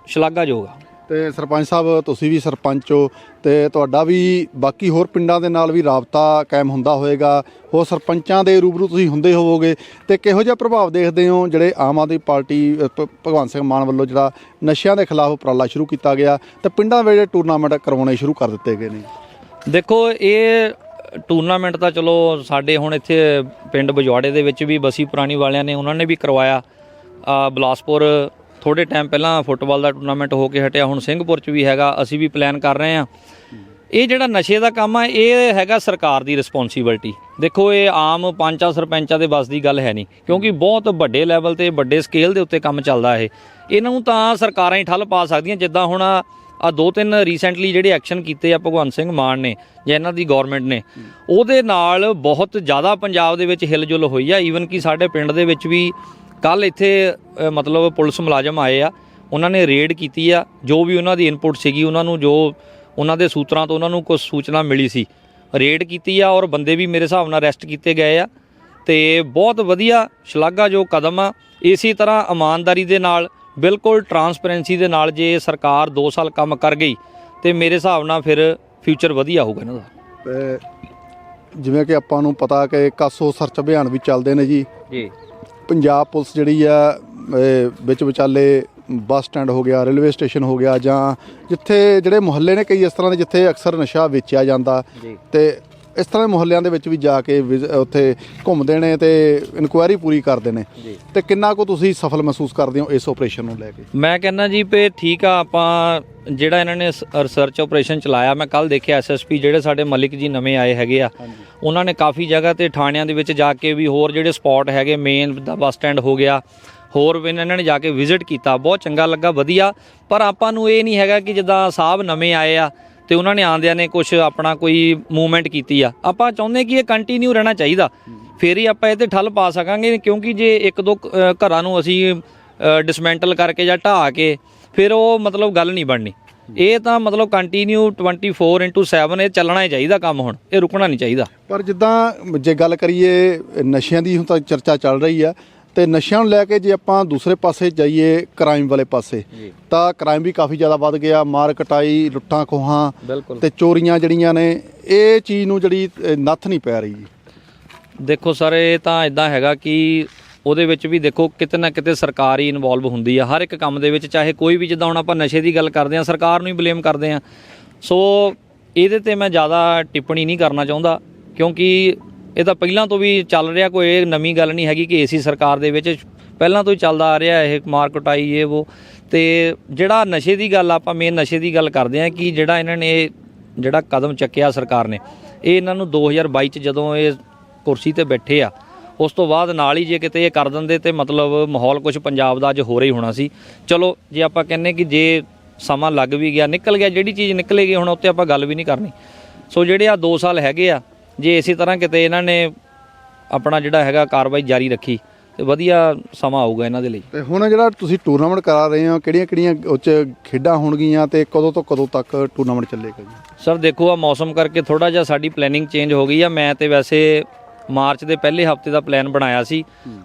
ਸ਼ਲਾਘਾਯੋਗ ਆ। ਤੇ ਸਰਪੰਚ ਸਾਹਿਬ ਤੁਸੀਂ ਵੀ ਸਰਪੰਚ ਹੋ ਤੇ ਤੁਹਾਡਾ ਵੀ ਬਾਕੀ ਹੋਰ ਪਿੰਡਾਂ ਦੇ ਨਾਲ ਵੀ ਰਾਬਤਾ ਕਾਇਮ ਹੁੰਦਾ ਹੋਵੇਗਾ ਹੋਰ ਸਰਪੰਚਾਂ ਦੇ ਰੂਬਰੂ ਤੁਸੀਂ ਹੁੰਦੇ ਹੋਵੋਗੇ ਤੇ ਕਿਹੋ ਜਿਹਾ ਪ੍ਰਭਾਵ ਦੇਖਦੇ ਹੋ ਜਿਹੜੇ ਆਮ ਆਦਮੀ ਪਾਰਟੀ ਭਗਵੰਤ ਸਿੰਘ ਮਾਨ ਵੱਲੋਂ ਜਿਹੜਾ ਨਸ਼ਿਆਂ ਦੇ ਖਿਲਾਫ ਉਪਰਾਲਾ ਸ਼ੁਰੂ ਕੀਤਾ ਗਿਆ ਤੇ ਪਿੰਡਾਂ ਵਿੱਚ ਟੂਰਨਾਮੈਂਟ ਕਰਵਾਉਣੇ ਸ਼ੁਰੂ ਕਰ ਦਿੱਤੇ ਗਏ ਨੇ? ਦੇਖੋ ਇਹ ਟੂਰਨਾਮੈਂਟ ਤਾਂ ਚਲੋ ਸਾਡੇ ਹੁਣ ਇੱਥੇ ਪਿੰਡ ਬਜਵਾੜੇ ਦੇ ਵਿੱਚ ਵੀ ਬਸੀ ਪੁਰਾਣੀ ਵਾਲਿਆਂ ਨੇ ਉਹਨਾਂ ਨੇ ਵੀ ਕਰਵਾਇਆ। ਆ ਬਲਾਸਪੁਰ ਥੋੜੇ ਟਾਈਮ ਪਹਿਲਾਂ ਫੁੱਟਬਾਲ ਦਾ ਟੂਰਨਾਮੈਂਟ ਹੋ ਕੇ ਹਟਿਆ, ਹੁਣ ਸਿੰਘਪੁਰ ਚ ਵੀ ਹੈਗਾ, ਅਸੀਂ ਵੀ ਪਲਾਨ ਕਰ ਰਹੇ ਹਾਂ। ਇਹ ਜਿਹੜਾ ਨਸ਼ੇ ਦਾ ਕੰਮ ਆ, ਇਹ ਹੈਗਾ ਸਰਕਾਰ ਦੀ ਰਿਸਪੌਂਸਿਬਿਲਟੀ ਦੇਖੋ, ਇਹ ਆਮ ਪੰਚਾਂ ਸਰਪੰਚਾਂ ਦੇ ਬਸ ਦੀ ਗੱਲ ਹੈ ਨਹੀਂ, ਕਿਉਂਕਿ ਬਹੁਤ ਵੱਡੇ ਲੈਵਲ ਤੇ, ਵੱਡੇ ਸਕੇਲ ਦੇ ਉੱਤੇ ਕੰਮ ਚੱਲਦਾ ਇਹ। ਇਹਨਾਂ ਨੂੰ ਤਾਂ ਸਰਕਾਰਾਂ ਹੀ ਠੱਲ ਪਾ ਸਕਦੀਆਂ, ਜਿੱਦਾਂ ਹੁਣ ਆ ਦੋ ਤਿੰਨ ਰੀਸੈਂਟਲੀ ਜਿਹੜੇ ਐਕਸ਼ਨ ਕੀਤੇ ਆ ਭਗਵੰਤ ਸਿੰਘ ਮਾਨ ਨੇ ਜਾਂ ਇਹਨਾਂ ਦੀ ਗਵਰਨਮੈਂਟ ਨੇ, ਉਹਦੇ ਨਾਲ ਬਹੁਤ ਜ਼ਿਆਦਾ ਪੰਜਾਬ ਦੇ ਵਿੱਚ ਹਿਲਜੁਲ ਹੋਈ ਆ। ਈਵਨ ਕਿ ਸਾਡੇ ਪਿੰਡ ਦੇ ਵਿੱਚ ਵੀ ਕੱਲ ਇੱਥੇ ਮਤਲਬ ਪੁਲਿਸ ਮੁਲਾਜ਼ਮ ਆਏ ਆ। ਉਹਨਾਂ ਨੇ ਰੇਡ ਕੀਤੀ ਆ। ਜੋ ਵੀ ਉਹਨਾਂ ਦੀ ਇਨਪੁਟ ਸੀਗੀ, ਉਹਨਾਂ ਨੂੰ ਜੋ ਉਹਨਾਂ ਦੇ ਸੂਤਰਾਂ ਤੋਂ ਉਹਨਾਂ ਨੂੰ ਕੁਝ ਸੂਚਨਾ ਮਿਲੀ ਸੀ ਰੇਡ ਕੀਤੀ ਆ ਔਰ ਬੰਦੇ ਵੀ ਮੇਰੇ ਹਿਸਾਬ ਨਾਲ ਅਰੈਸਟ ਕੀਤੇ ਗਏ ਆ। ਤੇ ਬਹੁਤ ਵਧੀਆ ਸ਼ਲਾਘਾ ਜੋ ਕਦਮ ਆ। ਇਸੇ ਤਰ੍ਹਾਂ ਇਮਾਨਦਾਰੀ ਦੇ ਨਾਲ ਬਿਲਕੁਲ ਟਰਾਂਸਪੇਰੈਂਸੀ ਦੇ ਨਾਲ ਜੇ ਸਰਕਾਰ 2 ਸਾਲ ਕੰਮ ਕਰ ਗਈ ਤੇ ਮੇਰੇ ਹਿਸਾਬ ਨਾਲ ਫਿਰ ਫਿਊਚਰ ਵਧੀਆ ਹੋਊਗਾ ਇਹਨਾਂ ਦਾ। ਜਿਵੇਂ ਕਿ ਆਪਾਂ ਨੂੰ ਪਤਾ ਕਿ ਕਾਸੋ ਸਰਚ ਅਭਿਆਨ ਵੀ ਚੱਲਦੇ ਨੇ ਜੀ। ਜੀ। ਪੰਜਾਬ ਪੁਲਿਸ ਜਿਹੜੀ ਆ ਵਿੱਚ ਵਿਚਾਲੇ ਬੱਸ ਸਟੈਂਡ ਹੋ ਗਿਆ ਰੇਲਵੇ ਸਟੇਸ਼ਨ ਹੋ ਗਿਆ ਜਾਂ ਜਿੱਥੇ ਜਿਹੜੇ ਮੁਹੱਲੇ ਨੇ ਕਈ ਇਸ ਤਰ੍ਹਾਂ ਦੇ ਜਿੱਥੇ ਅਕਸਰ ਨਸ਼ਾ ਵੇਚਿਆ ਜਾਂਦਾ ਤੇ ਇਸ ਤਰ੍ਹਾਂ ਦੇ ਮੁਹੱਲਿਆਂ ਦੇ ਵਿੱਚ ਵੀ ਜਾ ਕੇ ਵਿਜ਼- ਉੱਥੇ ਘੁੰਮਦੇ ਨੇ ਤੇ ਇਨਕੁਆਇਰੀ ਪੂਰੀ ਕਰਦੇ ਨੇ। ਤੇ ਕਿੰਨਾ ਕੁ ਤੁਸੀਂ ਸਫਲ ਮਹਿਸੂਸ ਕਰਦੇ ਹੋ ਇਸ ਆਪਰੇਸ਼ਨ ਨੂੰ ਲੈ ਕੇ? ਮੈਂ ਕਹਿੰਦਾ ਜੀ ਪé ਠੀਕ ਆ ਆਪਾਂ ਜਿਹੜਾ ਇਹਨਾਂ ਨੇ ਰਿਸਰਚ ਆਪਰੇਸ਼ਨ ਚਲਾਇਆ ਮੈਂ ਕੱਲ ਦੇਖਿਆ ਐਸਐਸਪੀ ਜਿਹੜੇ ਸਾਡੇ ਮਲਿਕ ਜੀ ਨਵੇਂ ਆਏ ਹੈਗੇ ਆ ਉਹਨਾਂ ਨੇ ਕਾਫੀ ਜਗ੍ਹਾ ਤੇ ਥਾਣਿਆਂ ਦੇ ਵਿੱਚ ਜਾ ਕੇ ਵੀ ਹੋਰ ਜਿਹੜੇ ਸਪੌਟ ਹੈਗੇ ਮੇਨ ਦਾ ਬੱਸ ਸਟੈਂਡ ਹੋ ਗਿਆ ਹੋਰ ਵੀ ਇਹਨਾਂ ਨੇ ਜਾ ਕੇ ਵਿਜ਼ਿਟ ਕੀਤਾ ਬਹੁਤ ਚੰਗਾ ਲੱਗਾ ਵਧੀਆ ਪਰ ਆਪਾਂ ਨੂੰ ਇਹ ਨਹੀਂ ਹੈਗਾ ਕਿ ਜਿੱਦਾਂ ਸਾਹਿਬ ਨਵੇਂ ਆਏ ਆ ਤੇ ਉਹਨਾਂ ਨੇ ਆਂਦਿਆਂ ਨੇ ਕੁਝ ਆਪਣਾ ਕੋਈ ਮੂਵਮੈਂਟ ਕੀਤੀ ਆ। ਆਪਾਂ ਚਾਹੁੰਦੇ ਕਿ ਇਹ ਕੰਟੀਨਿਊ ਰਹਿਣਾ ਚਾਹੀਦਾ। ਫੇਰ ਹੀ ਆਪਾਂ ਇਹ ਤੇ ਠੱਲ ਪਾ ਸਕਾਂਗੇ ਕਿਉਂਕਿ ਜੇ ਇੱਕ ਦੋ ਘਰਾਂ ਨੂੰ ਅਸੀਂ ਡਿਸਮੈਂਟਲ ਕਰਕੇ ਜਾਂ ਢਾਹ ਕੇ ਫਿਰ ਉਹ ਮਤਲਬ ਗੱਲ ਨਹੀਂ ਬਣਨੀ। ਇਹ ਤਾਂ ਮਤਲਬ ਕੰਟੀਨਿਊ 24/7 ਇਹ ਚੱਲਣਾ ਹੀ ਚਾਹੀਦਾ ਕੰਮ ਹੁਣ। ਇਹ ਰੁਕਣਾ ਨਹੀਂ ਚਾਹੀਦਾ। ਪਰ ਜਿੱਦਾਂ ਜੇ ਗੱਲ ਕਰੀਏ ਨਸ਼ਿਆਂ ਦੀ ਹੁਣ ਤਾਂ ਚਰਚਾ ਚੱਲ ਰਹੀ ਆ। ਤੇ ਨਸ਼ਿਆਂ ਨੂੰ ਲੈ ਕੇ ਜੇ ਆਪਾਂ ਦੂਸਰੇ ਪਾਸੇ ਜਾਈਏ ਕ੍ਰਾਈਮ ਵਾਲੇ ਪਾਸੇ ਤਾਂ ਕ੍ਰਾਈਮ ਵੀ ਕਾਫੀ ਜ਼ਿਆਦਾ ਵੱਧ ਗਿਆ ਮਾਰ ਕਟਾਈ ਲੁੱਟਾਂ ਖੋਹਾਂ ਤੇ ਚੋਰੀਆਂ ਜਿਹੜੀਆਂ ਨੇ ਇਹ ਚੀਜ਼ ਨੂੰ ਜਿਹੜੀ ਨੱਥ ਨਹੀਂ ਪੈ ਰਹੀ ਦੇਖੋ ਸਰ ਇਹ ਤਾਂ ਇਦਾਂ ਹੈਗਾ ਕਿ ਉਹਦੇ ਵਿੱਚ ਵੀ ਦੇਖੋ ਕਿਤੇ ਨਾ ਕਿਤੇ ਸਰਕਾਰ ਹੀ ਇਨਵੋਲਵ ਹੁੰਦੀ ਆ। ਹਰ ਇੱਕ ਕੰਮ ਦੇ ਵਿੱਚ ਚਾਹੇ ਕੋਈ ਵੀ ਜਿੱਦਾਂ ਹੁਣ ਆਪਾਂ ਨਸ਼ੇ ਦੀ ਗੱਲ ਕਰਦੇ ਆ ਸਰਕਾਰ ਨੂੰ ਹੀ ਬਲੇਮ ਕਰਦੇ ਆ। ਸੋ ਇਹਦੇ ਤੇ ਮੈਂ ਜ਼ਿਆਦਾ ਟਿੱਪਣੀ ਨਹੀਂ ਕਰਨਾ ਚਾਹੁੰਦਾ ਕਿਉਂਕਿ ਇਹ ਤਾਂ ਪਹਿਲਾਂ ਤੋਂ ਵੀ ਚੱਲ ਰਿਹਾ, ਕੋਈ ਇਹ ਨਵੀਂ ਗੱਲ ਨਹੀਂ ਹੈਗੀ ਕਿ ਏਸੀ ਸਰਕਾਰ ਦੇ ਵਿੱਚ ਪਹਿਲਾਂ ਤੋਂ ਹੀ ਚੱਲਦਾ ਆ ਰਿਹਾ ਇਹ ਮਾਰ ਕੁਟਾਈ, ਇਹ ਉਹ ਤੇ ਜਿਹੜਾ ਨਸ਼ੇ ਦੀ ਗੱਲ ਆਪਾਂ ਮੇਨ ਨਸ਼ੇ ਦੀ ਗੱਲ ਕਰਦੇ ਆ ਕਿ ਜਿਹੜਾ ਇਹਨਾਂ ਨੇ ਇਹ ਜਿਹੜਾ ਕਦਮ ਚੱਕਿਆ ਸਰਕਾਰ ਨੇ, ਇਹ ਇਹਨਾਂ ਨੂੰ 2022 ਚ ਜਦੋਂ ਇਹ ਕੁਰਸੀ ਤੇ ਬੈਠੇ ਆ, ਉਸ ਤੋਂ ਬਾਅਦ ਨਾਲ ਹੀ ਜੇ ਕਿਤੇ ਇਹ ਕਰ ਦਿੰਦੇ ਤੇ ਮਤਲਬ ਮਾਹੌਲ ਕੁਝ ਪੰਜਾਬ ਦਾ ਅੱਜ ਹੋਰ ਹੀ ਹੋਣਾ ਸੀ। ਚਲੋ, ਜੇ ਆਪਾਂ ਕਹਿੰਨੇ ਕਿ ਜੇ ਸਮਾਂ ਲੱਗ ਵੀ ਗਿਆ, ਨਿਕਲ ਗਿਆ, ਜਿਹੜੀ ਚੀਜ਼ ਨਿਕਲੇਗੀ, ਹੁਣ ਉੱਤੇ ਆਪਾਂ ਗੱਲ ਵੀ ਨਹੀਂ ਕਰਨੀ। ਸੋ ਜਿਹੜੇ ਆ 2 ਸਾਲ ਹੈਗੇ ਆ ਜੇ ਇਸੇ ਤਰ੍ਹਾਂ ਕਿਤੇ ਇਹਨਾਂ ਨੇ ਆਪਣਾ ਜਿਹੜਾ ਹੈਗਾ ਕਾਰਵਾਈ ਜਾਰੀ ਰੱਖੀ ਤੇ ਵਧੀਆ ਸਮਾਂ ਆਊਗਾ ਇਹਨਾਂ ਦੇ ਲਈ। ਤੇ ਹੁਣ ਜਿਹੜਾ ਤੁਸੀਂ ਟੂਰਨਾਮੈਂਟ ਕਰਾ ਰਹੇ ਹੋ ਕਿਹੜੀਆਂ ਕਿਹੜੀਆਂ ਉਹ 'ਚ ਖੇਡਾਂ ਹੋਣਗੀਆਂ ਤੇ ਕਦੋਂ ਤੋਂ ਕਦੋਂ ਤੱਕ ਟੂਰਨਾਮੈਂਟ ਚੱਲੇਗਾ ਜੀ? ਸਰ ਦੇਖੋ ਆ ਮੌਸਮ ਕਰਕੇ ਥੋੜਾ ਜਿਹਾ ਸਾਡੀ ਪਲੈਨਿੰਗ ਚੇਂਜ ਹੋ ਗਈ ਆ। ਮੈਂ ਤੇ ਵੈਸੇ ਮਾਰਚ ਦੇ ਪਹਿਲੇ ਹਫ਼ਤੇ ਦਾ ਪਲਾਨ ਬਣਾਇਆ ਸੀ।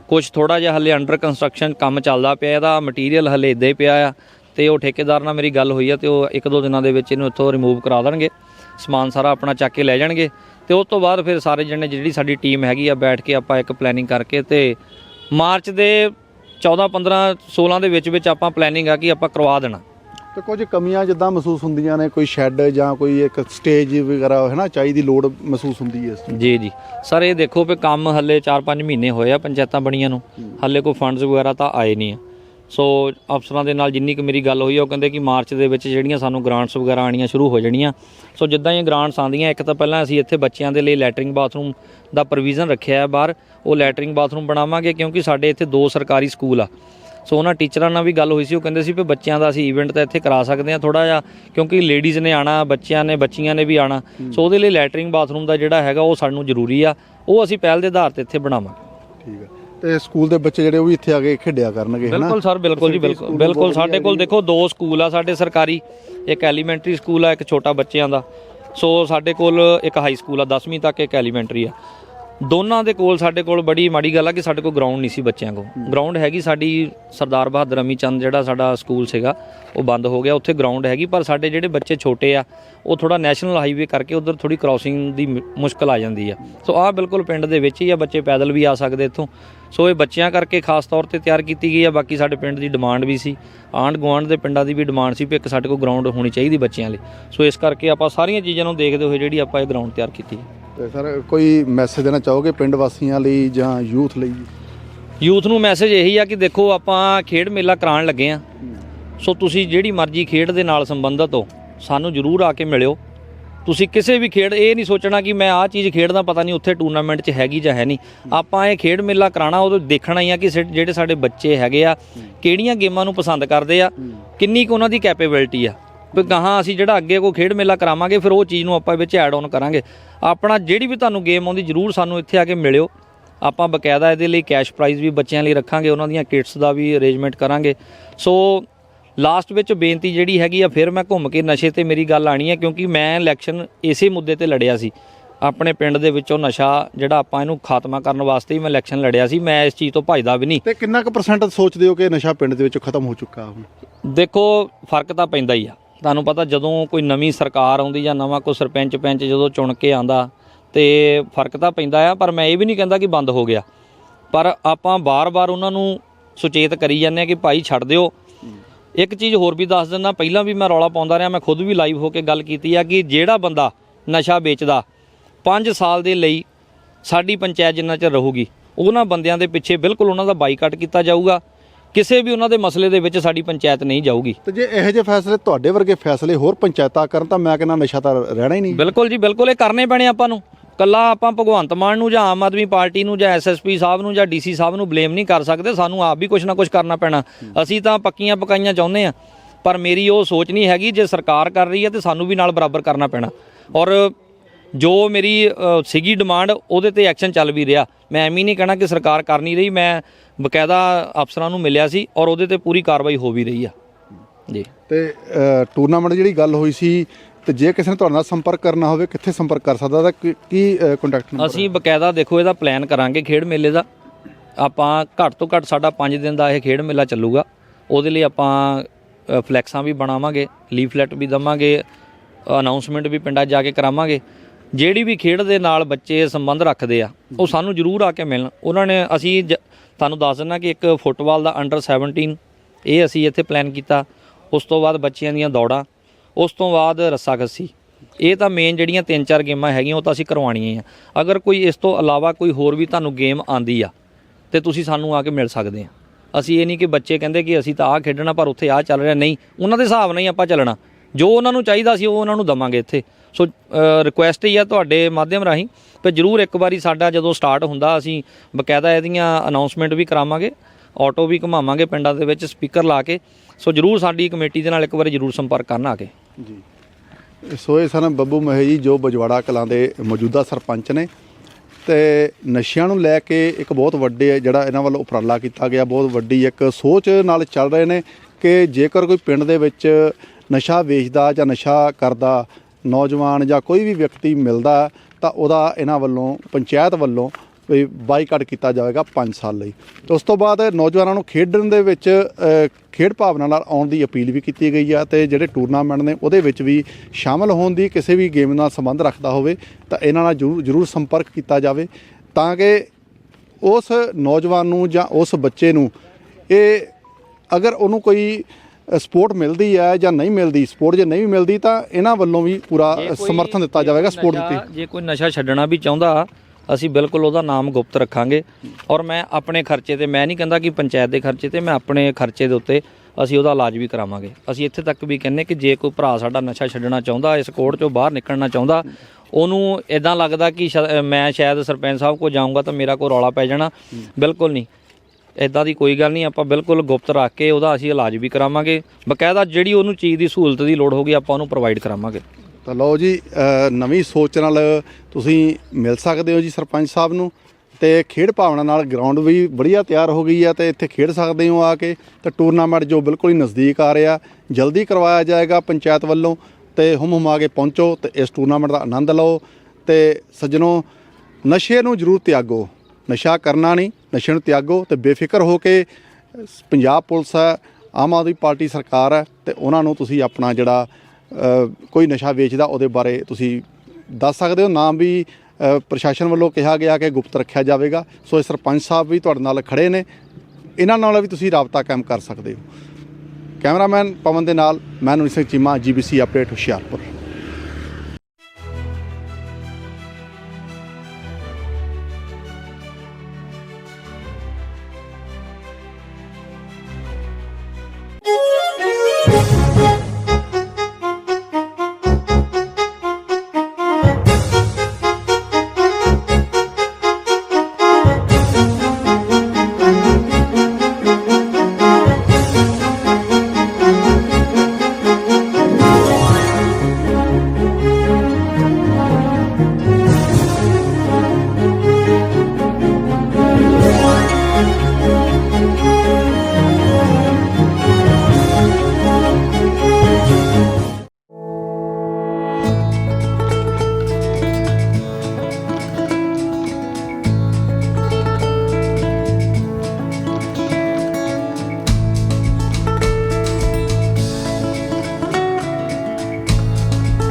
ਕੁਝ ਥੋੜਾ ਜਿਹਾ ਹਲੇ ਅੰਡਰ ਕੰਸਟਰਕਸ਼ਨ ਕੰਮ ਚੱਲਦਾ ਪਿਆ ਇਹਦਾ ਮਟੀਰੀਅਲ ਹਲੇ ਇੱਦਾਂ ਹੀ ਪਿਆ ਆ। ਤੇ ਉਹ ਠੇਕੇਦਾਰ ਨਾਲ ਮੇਰੀ ਗੱਲ ਹੋਈ ਆ ਤੇ ਉਹ ਇੱਕ ਦੋ ਦਿਨਾਂ ਦੇ ਵਿੱਚ ਇਹਨੂੰ ਇੱਥੋਂ ਰਿਮੂਵ ਕਰਾ ਦੇਣਗੇ। ਸਮਾਨ ਸਾਰਾ ਆਪਣਾ ਚੱਕ ਕੇ ਲੈ ਜਾਣਗੇ। ਤੇ ਉਸ ਤੋਂ ਬਾਅਦ ਫਿਰ ਸਾਰੇ ਜਣੇ ਜਿਹੜੀ ਸਾਡੀ ਟੀਮ ਹੈਗੀ ਆ ਬੈਠ ਕੇ ਆਪਾਂ ਇੱਕ ਪਲੈਨਿੰਗ ਕਰਕੇ ਤੇ ਮਾਰਚ ਦੇ 14 15 16 ਦੇ ਵਿੱਚ ਵਿੱਚ ਆਪਾਂ ਪਲੈਨਿੰਗ ਆ ਕਿ ਆਪਾਂ ਕਰਵਾ ਦੇਣਾ। ਤੇ ਕੁਝ ਕਮੀਆਂ ਜਿੱਦਾਂ ਮਹਿਸੂਸ ਹੁੰਦੀਆਂ ਨੇ ਕੋਈ ਸ਼ੈੱਡ ਜਾਂ ਕੋਈ ਇੱਕ ਸਟੇਜ ਵਗੈਰਾ ਹੈ ਨਾ ਚਾਹੀਦੀ ਲੋੜ ਮਹਿਸੂਸ ਹੁੰਦੀ ਹੈ ਇਸ ਜੀ ਜੀ। ਸਰ ਇਹ ਦੇਖੋ ਵੀ ਕੰਮ ਹੱਲੇ 4-5 ਮਹੀਨੇ ਹੋਏ ਆ ਪੰਚਾਇਤਾਂ ਬਣੀਆਂ ਨੂੰ। ਹੱਲੇ ਕੋਈ ਫੰਡਸ ਵਗੈਰਾ ਤਾਂ ਆਏ ਨਹੀਂ ਆ। ਸੋ ਅਫਸਰਾਂ ਦੇ ਨਾਲ ਜਿੰਨੀ ਕੁ ਮੇਰੀ ਗੱਲ ਹੋਈ ਆ, ਉਹ ਕਹਿੰਦੇ ਕਿ ਮਾਰਚ ਦੇ ਵਿੱਚ ਜਿਹੜੀਆਂ ਸਾਨੂੰ ਗ੍ਰਾਂਟਸ ਵਗੈਰਾ ਆਣੀਆਂ ਸ਼ੁਰੂ ਹੋ ਜਾਣੀਆਂ। ਸੋ ਜਿੱਦਾਂ ਹੀ ਗ੍ਰਾਂਟਸ ਆਉਂਦੀਆਂ ਇੱਕ ਤਾਂ ਪਹਿਲਾਂ ਅਸੀਂ ਇੱਥੇ ਬੱਚਿਆਂ ਦੇ ਲਈ ਲੈਟਰਿੰਗ ਬਾਥਰੂਮ ਦਾ ਪ੍ਰੋਵੀਜ਼ਨ ਰੱਖਿਆ ਹੈ ਬਾਹਰ। ਉਹ ਲੈਟਰਿੰਗ ਬਾਥਰੂਮ ਬਣਾਵਾਂਗੇ ਕਿਉਂਕਿ ਸਾਡੇ ਇੱਥੇ ਦੋ ਸਰਕਾਰੀ ਸਕੂਲ ਆ। ਸੋ ਉਹਨਾਂ ਟੀਚਰਾਂ ਨਾਲ ਵੀ ਗੱਲ ਹੋਈ ਸੀ ਉਹ ਕਹਿੰਦੇ ਸੀ ਵੀ ਬੱਚਿਆਂ ਦਾ ਅਸੀਂ ਇਵੈਂਟ ਤਾਂ ਇੱਥੇ ਕਰਾ ਸਕਦੇ ਹਾਂ ਥੋੜਾ ਜਿਹਾ ਕਿਉਂਕਿ ਲੇਡੀਜ਼ ਨੇ ਆਣਾ ਬੱਚਿਆਂ ਨੇ ਬੱਚੀਆਂ ਨੇ ਵੀ ਆਣਾ ਸੋ ਉਹਦੇ ਲਈ ਲੈਟਰਿੰਗ ਬਾਥਰੂਮ ਦਾ ਜਿਹੜਾ ਹੈਗਾ ਉਹ ਸਾਨੂੰ ਜ਼ਰੂਰੀ ਆ। ਉਹ ਅਸੀਂ ਪਹਿਲ ਦੇ ਆਧਾਰ ਤੇ ਇੱਥੇ ਬਣਾਵਾਂਗੇ। ਠੀਕ ਹੈ ਤੇ ਸਕੂਲ ਦੇ ਬੱਚੇ ਜਿਹੜੇ ਉਹ ਵੀ ਇੱਥੇ ਆ ਕੇ ਖੇਡਿਆ ਕਰਨਗੇ ਹੈ ਨਾ ਬਿਲਕੁਲ ਸਰ ਬਿਲਕੁਲ ਜੀ ਬਿਲਕੁਲ ਬਿਲਕੁਲ ਸਾਡੇ ਕੋਲ ਦੇਖੋ ਦੋ ਸਕੂਲ ਆ ਸਾਡੇ ਸਰਕਾਰੀ ਇੱਕ ਐਲੀਮੈਂਟਰੀ ਸਕੂਲ ਆ ਇੱਕ ਛੋਟਾ ਬੱਚਿਆਂ ਦਾ। ਸੋ ਸਾਡੇ ਕੋਲ ਇੱਕ ਹਾਈ ਸਕੂਲ ਆ 10ਵੀਂ ਤੱਕ ਇੱਕ ਐਲੀਮੈਂਟਰੀ ਆ। ਦੋਨਾਂ ਦੇ ਕੋਲ ਸਾਡੇ ਕੋਲ ਬੜੀ ਮਾੜੀ ਗੱਲ ਆ ਕਿ ਸਾਡੇ ਕੋਲ ਗਰਾਊਂਡ ਨਹੀਂ ਸੀ ਬੱਚਿਆਂ ਕੋਲ। ਗਰਾਊਂਡ ਹੈਗੀ ਸਾਡੀ ਸਰਦਾਰ ਬਹਾਦਰ ਅਮੀ ਚੰਦ ਜਿਹੜਾ ਸਾਡਾ ਸਕੂਲ ਸੀਗਾ ਉਹ ਬੰਦ ਹੋ ਗਿਆ ਉੱਥੇ ਗਰਾਊਂਡ ਹੈਗੀ ਪਰ ਸਾਡੇ ਜਿਹੜੇ ਬੱਚੇ ਛੋਟੇ ਆ ਉਹ ਥੋੜਾ ਨੈਸ਼ਨਲ ਹਾਈਵੇ ਕਰਕੇ ਉਧਰ ਥੋੜੀ ਕ੍ਰਾਸਿੰਗ ਦੀ ਮੁਸ਼ਕਲ ਆ ਜਾਂਦੀ ਆ। ਸੋ ਆਹ ਬਿਲਕੁਲ ਪਿੰਡ ਦੇ ਵਿੱਚ ਹੀ ਆ ਬੱਚੇ ਪੈਦਲ ਵੀ ਆ ਸਕਦੇ ਇੱਥੋਂ। ਸੋ ਇਹ ਬੱਚਿਆਂ ਕਰਕੇ ਖਾਸ ਤੌਰ ਤੇ ਤਿਆਰ ਕੀਤੀ ਗਈ ਆ ਬਾਕੀ ਸਾਡੇ ਪਿੰਡ ਦੀ ਡਿਮਾਂਡ ਵੀ ਸੀ। ਆਂਢ ਗੁਆਂਢ ਦੇ ਪਿੰਡਾਂ ਦੀ ਵੀ ਡਿਮਾਂਡ ਸੀ ਵੀ ਇੱਕ ਸਾਡੇ ਕੋਲ ਗਰਾਊਂਡ ਹੋਣੀ ਚਾਹੀਦੀ ਬੱਚਿਆਂ ਲਈ। ਸੋ ਇਸ ਕਰਕੇ ਆਪਾਂ ਸਾਰੀਆਂ ਚੀਜ਼ਾਂ ਨੂੰ ਦੇਖਦੇ ਹੋਏ ਜਿਹੜੀ ਆਪਾਂ ਇਹ ਗਰਾਊਂਡ ਤਿਆਰ ਕੀਤੀ ਤੇ ਸਰ ਕੋਈ ਮੈਸੇਜ ਦੇਣਾ ਚਾਹੋਗੇ ਪਿੰਡ ਵਾਸੀਆਂ ਲਈ ਜਾਂ ਯੂਥ ਲਈ? ਯੂਥ ਨੂੰ ਮੈਸੇਜ ਇਹੀ ਆ ਕਿ ਦੇਖੋ ਆਪਾਂ ਖੇਡ ਮੇਲਾ ਕਰਾਉਣ ਲੱਗੇ ਆ। ਸੋ ਤੁਸੀਂ ਜਿਹੜੀ ਮਰਜ਼ੀ ਖੇਡ ਦੇ ਨਾਲ ਸੰਬੰਧਿਤ ਹੋ ਸਾਨੂੰ ਜਰੂਰ ਆ ਕੇ ਮਿਲਿਓ। ਤੁਸੀਂ ਕਿਸੇ ਵੀ ਖੇਡ, ਇਹ ਨਹੀਂ ਸੋਚਣਾ ਕਿ ਮੈਂ ਆਹ ਚੀਜ਼ ਖੇਡਦਾ, ਪਤਾ ਨਹੀਂ ਉੱਥੇ ਟੂਰਨਾਮੈਂਟ 'ਚ ਹੈਗੀ ਜਾਂ ਹੈ ਨਹੀਂ। ਆਪਾਂ ਇਹ ਖੇਡ ਮੇਲਾ ਕਰਾਉਣਾ ਉਹ ਦੇਖਣਾ ਹੀ ਆ ਕਿ ਸਿ- ਜਿਹੜੇ ਸਾਡੇ ਬੱਚੇ ਹੈਗੇ ਆ, ਕਿਹੜੀਆਂ ਗੇਮਾਂ ਨੂੰ ਪਸੰਦ ਕਰਦੇ ਆ, ਕਿੰਨੀ ਕੁ ਉਹਨਾਂ ਦੀ ਕੈਪੇਬਿਲਿਟੀ ਆ। ਵੀ ਗਾਹਾਂ ਅਸੀਂ ਜਿਹੜਾ ਅੱਗੇ ਕੋ ਖੇਡ ਮੇਲਾ ਕਰਾਵਾਂਗੇ, ਫਿਰ ਉਹ ਚੀਜ਼ ਨੂੰ ਆਪਾਂ ਵਿੱਚ ਐਡ ਆਨ ਕਰਾਂਗੇ। ਆਪਣਾ ਜਿਹੜੀ ਵੀ ਤੁਹਾਨੂੰ ਗੇਮ ਆਉਂਦੀ, ਜਰੂਰ ਸਾਨੂੰ ਇੱਥੇ ਆ ਕੇ ਮਿਲਿਓ। ਆਪਾਂ ਬਕਾਇਦਾ ਇਹਦੇ ਲਈ ਕੈਸ਼ ਪ੍ਰਾਈਜ਼ ਵੀ ਬੱਚਿਆਂ ਲਈ ਰੱਖਾਂਗੇ, ਉਹਨਾਂ ਦੀਆਂ ਕਿਟਸ ਦਾ ਵੀ ਅਰੇਂਜਮੈਂਟ ਕਰਾਂਗੇ। ਸੋ ਲਾਸਟ ਵਿੱਚ ਬੇਨਤੀ ਜਿਹੜੀ ਹੈਗੀ ਆ ਫਿਰ ਮੈਂ ਘੁੰਮ ਕੇ ਨਸ਼ੇ ਤੇ ਮੇਰੀ ਗੱਲ ਆਣੀ ਹੈ ਕਿਉਂਕਿ ਮੈਂ ਇਲੈਕਸ਼ਨ ਇਸੇ ਮੁੱਦੇ ਤੇ ਲੜਿਆ ਸੀ। ਆਪਣੇ ਪਿੰਡ ਦੇ ਵਿੱਚੋਂ ਨਸ਼ਾ ਜਿਹੜਾ ਆਪਾਂ ਇਹਨੂੰ ਖਾਤਮਾ ਕਰਨ ਵਾਸਤੇ ਹੀ ਮੈਂ ਇਲੈਕਸ਼ਨ ਲੜਿਆ ਸੀ ਮੈਂ ਇਸ ਚੀਜ਼ ਤੋਂ ਭੱਜਦਾ ਵੀ ਨਹੀਂ। ਤੇ ਕਿੰਨਾ ਕੁ ਪਰਸੈਂਟ ਸੋਚਦੇ ਹੋ ਕਿ ਨਸ਼ਾ ਪਿੰਡ ਦੇ ਵਿੱਚੋਂ ਖਤਮ ਹੋ ਚੁੱਕਾ ਹੁਣ? ਦੇਖੋ ਫ਼ਰਕ ਤਾਂ ਪੈਂਦਾ ਹੀ ਆ। ਤੁਹਾਨੂੰ ਪਤਾ ਜਦੋਂ ਕੋਈ ਨਵੀਂ ਸਰਕਾਰ ਆਉਂਦੀ ਜਾਂ ਨਵਾਂ ਕੋਈ ਸਰਪੰਚ ਪੈਂਚ ਜਦੋਂ ਚੁਣ ਕੇ ਆਂਦਾ ਤੇ ਫ਼ਰਕ ਤਾਂ ਪੈਂਦਾ ਆ ਪਰ ਮੈਂ ਇਹ ਵੀ ਨਹੀਂ ਕਹਿੰਦਾ ਕਿ ਬੰਦ ਹੋ ਗਿਆ। ਪਰ ਆਪਾਂ ਬਾਰ-ਬਾਰ ਉਹਨਾਂ ਨੂੰ ਸੁਚੇਤ ਕਰੀ ਜਾਂਦੇ ਆ ਕਿ ਭਾਈ ਛੱਡ ਦਿਓ। ਇੱਕ ਚੀਜ਼ ਹੋਰ ਵੀ ਦੱਸ ਦਿੰਦਾ ਪਹਿਲਾਂ ਵੀ ਮੈਂ ਰੌਲਾ ਪਾਉਂਦਾ ਰਿਹਾ ਮੈਂ ਖੁਦ ਵੀ ਲਾਈਵ ਹੋ ਕੇ ਗੱਲ ਕੀਤੀ ਆ ਕਿ ਜਿਹੜਾ ਬੰਦਾ ਨਸ਼ਾ ਵੇਚਦਾ 5 ਸਾਲ ਦੇ ਲਈ ਸਾਡੀ ਪੰਚਾਇਤ ਜਿੰਨਾ ਚਿਰ ਰਹੂਗੀ ਉਹਨਾਂ ਬੰਦਿਆਂ ਦੇ ਪਿੱਛੇ ਬਿਲਕੁਲ ਉਹਨਾਂ ਦਾ ਬਾਈਕਾਟ ਕੀਤਾ ਜਾਊਗਾ ਕਿਸੇ ਵੀ ਉਹਨਾਂ ਦੇ ਮਸਲੇ ਦੇ ਵਿੱਚ ਸਾਡੀ ਪੰਚਾਇਤ ਨਹੀਂ ਜਾਊਗੀ। ਤੇ ਜੇ ਇਹੋ ਜਿਹੇ ਫੈਸਲੇ ਤੁਹਾਡੇ ਵਰਗੇ ਫੈਸਲੇ ਹੋਰ ਪੰਚਾਇਤਾਂ ਕਰਨ ਤਾਂ ਮੈਂ ਕਹਿੰਦਾ ਨਸ਼ਾ ਤਾਂ ਰਹਿਣਾ ਹੀ ਨਹੀਂ। ਬਿਲਕੁਲ ਜੀ ਬਿਲਕੁਲ ਇਹ ਕਰਨੇ ਪੈਣੇ ਆਪਾਂ ਨੂੰ। ਕੱਲਾ ਆਪਾਂ ਭਗਵੰਤ ਮਾਨ ਨੂੰ ਜਾਂ ਆਮ ਆਦਮੀ ਪਾਰਟੀ ਨੂੰ ਜਾਂ ਐਸਐਸਪੀ ਸਾਹਿਬ ਨੂੰ ਜਾਂ ਡੀਸੀ ਸਾਹਿਬ ਨੂੰ ਬਲੇਮ ਨਹੀਂ ਕਰ ਸਕਦੇ, ਸਾਨੂੰ ਆਪ ਵੀ ਕੁਝ ਨਾ ਕੁਝ ਕਰਨਾ ਪੈਣਾ। ਅਸੀਂ ਤਾਂ ਪੱਕੀਆਂ ਪਕਾਈਆਂ ਚਾਹੁੰਦੇ ਆ ਪਰ ਮੇਰੀ ਉਹ ਸੋਚ ਨਹੀਂ ਹੈਗੀ ਜੇ ਸਰਕਾਰ ਕਰ ਰਹੀ ਹੈ ਤੇ ਸਾਨੂੰ ਵੀ ਨਾਲ ਬਰਾਬਰ ਕਰਨਾ ਪੈਣਾ। ਔਰ ਜੋ ਮੇਰੀ ਸੀਗੀ ਡਿਮਾਂਡ, ਉਹਦੇ ਤੇ ਐਕਸ਼ਨ ਚੱਲ ਵੀ ਰਿਹਾ। ਮੈਂ ਐਵੇਂ ਨਹੀਂ ਕਹਿਣਾ ਕਿ ਸਰਕਾਰ ਕਰ ਨਹੀਂ ਰਹੀ, ਮੈਂ ਬਕਾਇਦਾ ਅਫਸਰਾਂ ਨੂੰ ਮਿਲਿਆ ਸੀ ਔਰ ਉਹਦੇ ਤੇ ਪੂਰੀ ਕਾਰਵਾਈ ਹੋ ਵੀ ਰਹੀ ਆ। ਜੀ। ਤੇ ਟੂਰਨਾਮੈਂਟ ਜਿਹੜੀ ਗੱਲ ਹੋਈ ਸੀ ਤੇ ਜੇ ਕਿਸੇ ਨੇ ਤੁਹਾਡੇ ਨਾਲ ਸੰਪਰਕ ਕਰਨਾ ਹੋਵੇ ਕਿੱਥੇ ਸੰਪਰਕ ਕਰ ਸਕਦਾ? ਤਾਂ ਕੀ- ਕੀ ਕੰਟੈਕਟ ਨੰਬਰ ਅਸੀਂ ਬਕਾਇਦਾ ਦੇਖੋ ਇਹਦਾ ਪਲਾਨ ਕਰਾਂਗੇ ਖੇਡ ਮੇਲੇ ਦਾ। ਆਪਾਂ ਘੱਟ ਤੋਂ ਘੱਟ ਸਾਡਾ 5 ਦਿਨ ਦਾ ਇਹ ਖੇਡ ਮੇਲਾ ਚੱਲੂਗਾ। ਉਹਦੇ ਲਈ ਆਪਾਂ ਅ, ਫਲੈਕਸਾਂ ਵੀ ਬਣਾਵਾਂਗੇ ਲੀਫਲੈਟ ਵੀ ਦਵਾਂਗੇ ਅਨਾਉਂਸਮੈਂਟ ਵੀ ਪਿੰਡਾਂ 'ਚ ਜਾ ਕੇ ਕਰਾਵਾਂਗੇ। ਜਿਹੜੀ ਵੀ ਖੇਡ ਦੇ ਨਾਲ ਬੱਚੇ ਸੰਬੰਧ ਰੱਖਦੇ ਆ ਉਹ ਸਾਨੂੰ ਜ਼ਰੂਰ ਆ ਕੇ ਮਿਲਣ। ਉਹਨਾਂ ਨੇ ਅਸੀਂ ਜ- ਤੁਹਾਨੂੰ ਦੱਸ ਦਿੰਨਾ ਕਿ ਇੱਕ ਫੁੱਟਬਾਲ ਦਾ ਅੰਡਰ 17 ਇਹ ਅਸੀਂ ਇੱਥੇ ਪਲਾਨ ਕੀਤਾ। ਉਸ ਤੋਂ ਬਾਅਦ ਬੱਚਿਆਂ ਦੀਆਂ ਦੌੜਾਂ, ਉਸ ਤੋਂ ਬਾਅਦ ਰੱਸਾ ਕੱਸੀ ਇਹ ਤਾਂ ਮੇਨ ਜਿਹੜੀਆਂ ਤਿੰਨ ਚਾਰ ਗੇਮਾਂ ਹੈਗੀਆਂ, ਉਹ ਤਾਂ ਅਸੀਂ ਕਰਵਾਉਣੀਆਂ ਆ। ਅਗਰ ਕੋਈ ਇਸ ਤੋਂ ਇਲਾਵਾ ਕੋਈ ਹੋਰ ਵੀ ਤੁਹਾਨੂੰ ਗੇਮ ਆਂਦੀ ਆ, ਤੇ ਤੁਸੀਂ ਸਾਨੂੰ ਆ ਕੇ ਮਿਲ ਸਕਦੇ ਆ। ਅਸੀਂ ਇਹ ਨਹੀਂ ਕਿ ਬੱਚੇ ਕਹਿੰਦੇ ਕਿ ਅਸੀਂ ਤਾਂ ਆਹ ਖੇਡਣਾ, ਪਰ ਉੱਥੇ ਆਹ ਚੱਲ ਰਿਹਾ। ਨਹੀਂ, ਉਹਨਾਂ ਦੇ ਹਿਸਾਬ ਨਾਲ ਹੀ ਆਪਾਂ ਚੱਲਣਾ। ਜੋ ਉਹਨਾਂ ਨੂੰ ਚਾਹੀਦਾ ਸੀ, ਉਹ ਉਹਨਾਂ ਨੂੰ ਦਵਾਂਗੇ ਇੱਥੇ। ਸੋ ਰਿਕੁਐਸਟ ਹੀ ਆ ਤੁਹਾਡੇ ਮਾਧਿਅਮ ਰਾਹੀਂ ਤੇ ਜਰੂਰ ਇੱਕ ਵਾਰੀ ਸਾਡਾ ਜਦੋਂ ਸਟਾਰਟ ਹੁੰਦਾ, ਅਸੀਂ ਬਕਾਇਦਾ ਇਹਦੀਆਂ ਅਨਾਉਂਸਮੈਂਟ ਵੀ ਕਰਾਵਾਂਗੇ ਆਟੋ ਵੀ ਘੁਮਾਵਾਂਗੇ ਪਿੰਡਾਂ ਦੇ ਵਿੱਚ ਸਪੀਕਰ ਲਾ ਕੇ। ਸੋ ਜਰੂਰ ਸਾਡੀ ਕਮੇਟੀ ਦੇ ਨਾਲ ਇੱਕ ਵਾਰੀ ਜਰੂਰ ਸੰਪਰਕ ਕਰਨ ਆ ਕੇ। ਜੀ। ਸੋ ਇਹ ਸਨ ਬੱਬੂ ਮਹੇ ਜੀ ਜੋ ਬਜਵਾੜਾ ਕਲਾਂ ਦੇ ਮੌਜੂਦਾ ਸਰਪੰਚ ਨੇ ਤੇ ਨਸ਼ਿਆਂ ਨੂੰ ਲੈ ਕੇ ਇੱਕ ਬਹੁਤ ਵੱਡੇ ਜਿਹੜਾ ਇਹਨਾਂ ਵੱਲੋਂ ਉਪਰਾਲਾ ਕੀਤਾ ਗਿਆ, ਬਹੁਤ ਵੱਡੀ ਇੱਕ ਸੋਚ ਨਾਲ ਚੱਲ ਰਹੇ ਨੇ ਕਿ ਜੇਕਰ ਕੋਈ ਪਿੰਡ ਦੇ ਵਿੱਚ ਨਸ਼ਾ ਵੇਚਦਾ ਜਾਂ ਨਸ਼ਾ ਕਰਦਾ ਨੌਜਵਾਨ ਜਾਂ ਕੋਈ ਵੀ ਵਿਅਕਤੀ ਮਿਲਦਾ ਤਾਂ ਉਹਦਾ ਇਹਨਾਂ ਵੱਲੋਂ, ਪੰਚਾਇਤ ਵੱਲੋਂ ਵੀ ਬਾਈਕਾਟ ਕੀਤਾ ਜਾਵੇਗਾ 5 ਸਾਲ ਲਈ। ਉਸ ਤੋਂ ਬਾਅਦ ਨੌਜਵਾਨਾਂ ਨੂੰ ਖੇਡਣ ਦੇ ਵਿੱਚ ਖੇਡ ਭਾਵਨਾ ਨਾਲ ਆਉਣ ਦੀ ਅਪੀਲ ਵੀ ਕੀਤੀ ਗਈ ਆ ਤੇ ਜਿਹੜੇ ਟੂਰਨਾਮੈਂਟ ਨੇ ਉਹਦੇ ਵਿੱਚ ਵੀ ਸ਼ਾਮਲ ਹੋਣ ਦੀ ਕਿਸੇ ਵੀ ਗੇਮ ਨਾਲ ਸੰਬੰਧ ਰੱਖਦਾ ਹੋਵੇ ਤਾਂ ਇਹਨਾਂ ਨਾਲ ਜ਼ਰੂਰ ਸੰਪਰਕ ਕੀਤਾ ਜਾਵੇ ਤਾਂ ਕਿ ਉਸ ਨੌਜਵਾਨ ਨੂੰ ਜਾਂ ਉਸ ਬੱਚੇ ਨੂੰ ਇਹ ਅਗਰ ਉਹਨੂੰ ਕੋਈ ਸਪੋਰਟ ਮਿਲਦੀ ਹੈ ਜਾਂ ਨਹੀਂ ਮਿਲਦੀ ਸਪੋਰਟ ਜੇ ਨਹੀਂ ਮਿਲਦੀ ਤਾਂ ਇਹਨਾਂ ਵੱਲੋਂ ਵੀ ਪੂਰਾ ਸਮਰਥਨ ਦਿੱਤਾ ਜਾਵੇਗਾ ਸਪੋਰਟ ਦਿੱਤੀ ਜੇ ਕੋਈ ਨਸ਼ਾ ਛੱਡਣਾ ਵੀ ਚਾਹੁੰਦਾ ਅਸੀਂ ਬਿਲਕੁਲ ਉਹਦਾ ਨਾਮ ਗੁਪਤ ਰੱਖਾਂਗੇ। ਔਰ ਮੈਂ ਆਪਣੇ ਖਰਚੇ ਤੇ, ਮੈਂ ਨਹੀਂ ਕਹਿੰਦਾ ਕਿ ਪੰਚਾਇਤ ਦੇ ਖਰਚੇ ਤੇ, ਮੈਂ ਆਪਣੇ ਖਰਚੇ ਦੇ ਉੱਤੇ ਅਸੀਂ ਉਹਦਾ ਇਲਾਜ ਵੀ ਕਰਾਵਾਂਗੇ। ਅਸੀਂ ਇੱਥੇ ਤੱਕ ਵੀ ਕਹਿੰਨੇ ਕਿ ਜੇ ਕੋਈ ਭਰਾ ਸਾਡਾ ਨਸ਼ਾ ਛੱਡਣਾ ਚਾਹੁੰਦਾ, ਇਸ ਕੋਰਟ ਚੋਂ ਬਾਹਰ ਨਿਕਲਣਾ ਚਾਹੁੰਦਾ, ਉਹਨੂੰ ਇਦਾਂ ਲੱਗਦਾ ਕਿ ਸ਼ਾ- ਮੈਂ ਸ਼ਾਇਦ ਸਰਪੰਚ ਸਾਹਿਬ ਕੋ ਜਾਊਂਗਾ ਤਾਂ ਮੇਰਾ ਕੋਈ ਰੌਲਾ ਪੈ ਜਾਣਾ। ਬਿਲਕੁਲ ਨਹੀਂ। ਇਦਾਂ ਦੀ ਕੋਈ ਗੱਲ ਨਹੀਂ, ਆਪਾਂ ਬਿਲਕੁਲ ਗੁਪਤ ਰੱਖ ਕੇ ਉਹਦਾ ਅਸੀਂ ਇਲਾਜ ਵੀ ਕਰਾਵਾਂਗੇ। ਬਕਾਇਦਾ ਜਿਹੜੀ ਉਹਨੂੰ ਚੀਜ਼ ਦੀ ਸਹੂਲਤ ਦੀ ਲੋੜ ਹੋਗੀ ਆਪਾਂ ਉਹਨੂੰ ਪ੍ਰੋਵਾਈਡ ਕਰਾਵਾਂਗੇ। ਤਾਂ ਲਓ ਜੀ ਨਵੀਂ ਸੋਚ ਨਾਲ ਤੁਸੀਂ ਮਿਲ ਸਕਦੇ ਹੋ ਜੀ ਸਰਪੰਚ ਸਾਹਿਬ ਨੂੰ। ਤੇ ਖੇਡ ਭਾਵਨਾ ਨਾਲ ਗਰਾਊਂਡ ਵੀ ਵਧੀਆ ਤਿਆਰ ਹੋ ਗਈ ਆ ਤੇ ਇੱਥੇ ਖੇਡ ਸਕਦੇ ਹੋ ਆ ਕੇ। ਤੇ ਟੂਰਨਾਮੈਂਟ ਜੋ ਬਿਲਕੁਲ ਹੀ ਨਜ਼ਦੀਕ ਆ ਰਿਹਾ, ਜਲਦੀ ਕਰਵਾਇਆ ਜਾਏਗਾ ਪੰਚਾਇਤ ਵੱਲੋਂ। ਤੇ ਹੁਮ ਹੁਮਾ ਕੇ ਪਹੁੰਚੋ ਤੇ ਇਸ ਟੂਰਨਾਮੈਂਟ ਦਾ ਆਨੰਦ ਲਓ। ਤੇ ਸੱਜਣੋ, ਨਸ਼ੇ ਨੂੰ ਜ਼ਰੂਰ ਤਿਆਗੋ। ਨਸ਼ਾ ਕਰਨਾ ਨਹੀਂ, ਨਸ਼ੇ ਨੂੰ ਤਿਆਗੋ ਤੇ ਬੇਫਿਕਰ ਹੋ ਕੇ ਪੰਜਾਬ ਪੁਲਿਸ ਹੈ ਆਮ ਆਦਮੀ ਪਾਰਟੀ ਸਰਕਾਰ ਹੈ ਤੇ ਉਹਨਾਂ ਨੂੰ ਤੁਸੀਂ ਆਪਣਾ ਜਿਹੜਾ ਕੋਈ ਨਸ਼ਾ ਵੇਚਦਾ, ਉਹਦੇ ਬਾਰੇ ਤੁਸੀਂ ਦੱਸ ਸਕਦੇ ਹੋ। ਨਾਮ ਵੀ ਪ੍ਰਸ਼ਾਸਨ ਵੱਲੋਂ ਕਿਹਾ ਗਿਆ ਕਿ ਗੁਪਤ ਰੱਖਿਆ ਜਾਵੇਗਾ। ਸੋ ਇਹ ਸਰਪੰਚ ਸਾਹਿਬ ਵੀ ਤੁਹਾਡੇ ਨਾਲ ਖੜੇ ਨੇ। ਇਹਨਾਂ ਨਾਲ ਵੀ ਤੁਸੀਂ ਰਾਬਤਾ ਕਾਇਮ ਕਰ ਸਕਦੇ ਹੋ। ਕੈਮਰਾਮੈਨ ਪਵਨ ਦੇ ਨਾਲ, ਮੈਂ ਨੂੰ ਸਿੰਘ ਚੀਮਾ, ਜੀਬੀਸੀ ਅਪਡੇਟ ਹੁਸ਼ਿਆਰਪੁਰ।